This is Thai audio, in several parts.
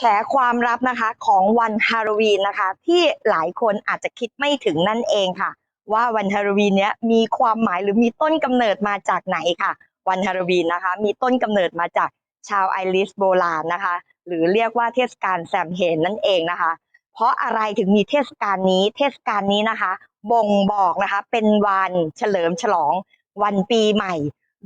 แฉความลับนะคะของวันฮาโลวีนนะคะ ที่หลายคนอาจจะคิดไม่ถึงนั่นเองค่ะ ว่าวันฮาโลวีนเนี้ยมีความหมายหรือมีต้นกำเนิดมาจากไหนค่ะ วันฮาโลวีนนะคะ มีต้นกำเนิดมาจากชาวไอริสโบราณนะคะ หรือเรียกว่าเทศกาลแซมเฮนนั่นเองนะคะ เพราะอะไรถึงมีเทศกาลนี้ เทศกาลนี้นะคะ บ่งบอกนะคะเป็นวันเฉลิมฉลอง วันปีใหม่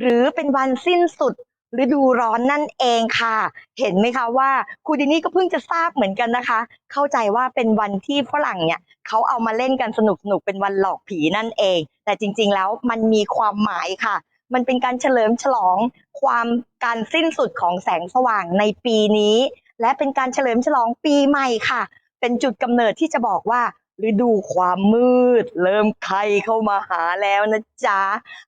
หรือเป็นวันสิ้นสุด ฤดูร้อนนั่นเองค่ะ เห็นไหมคะว่าครูดินี่ก็เพิ่งจะทราบเหมือนกันนะคะ เข้าใจว่าเป็นวันที่ฝรั่งเนี่ยเขาเอามาเล่นกันสนุกสนุกๆเป็นวันหลอกผีนั่นเอง แต่จริงๆแล้วมันมีความหมายค่ะ มันเป็นการเฉลิมฉลองความการสิ้นสุดของแสงสว่างในปีนี้ และเป็นการเฉลิมฉลองปีใหม่ค่ะ เป็นจุดกำเนิดที่จะบอกว่าฤดูความมืด เริ่มใครเข้ามาหาแล้วนะจ๊ะ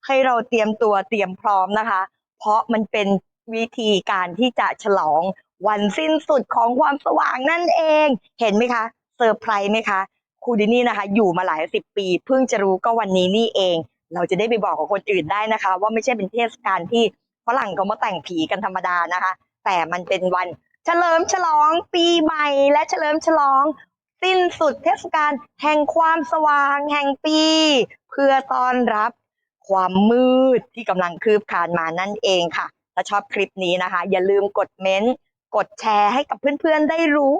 ให้เราเตรียมตัวเตรียมพร้อมนะคะ เพราะมันเป็นวิธีการที่จะฉลองวันสิ้นสุดของความสว่างนั่นเอง เห็นไหมคะเซอร์ไพรส์ไหมคะครูดินี่นะคะ อยู่มาหลายสิบปี เพิ่งจะรู้ก็วันนี้นี่เอง เราจะได้ไปบอกกับคนอื่นได้นะคะ ว่าไม่ใช่เป็นเทศกาลที่ฝรั่งเขามาแต่งผีกันธรรมดานะคะ แต่มันเป็นวันเฉลิมฉลองปีใหม่ และเฉลิมฉลอง สิ้นสุดเทศกาลแห่งความสว่างแห่งปี เพื่อต้อนรับ ความมืดที่กำลังคืบคลานมานั่นเองค่ะ ถ้าชอบคลิปนี้นะคะ อย่าลืมกดเม้นต์กดแชร์ให้กับเพื่อนๆได้รู้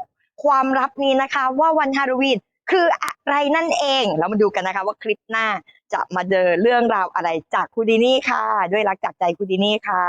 ความลับนี้นะคะ ว่าวันฮาโลวีนคืออะไรนั่นเอง เรามาดูกันนะคะว่าคลิปหน้าจะมาเจอเรื่องราวอะไรจากคูดินี่ค่ะ ด้วยรักจากใจคูดินี่ค่ะ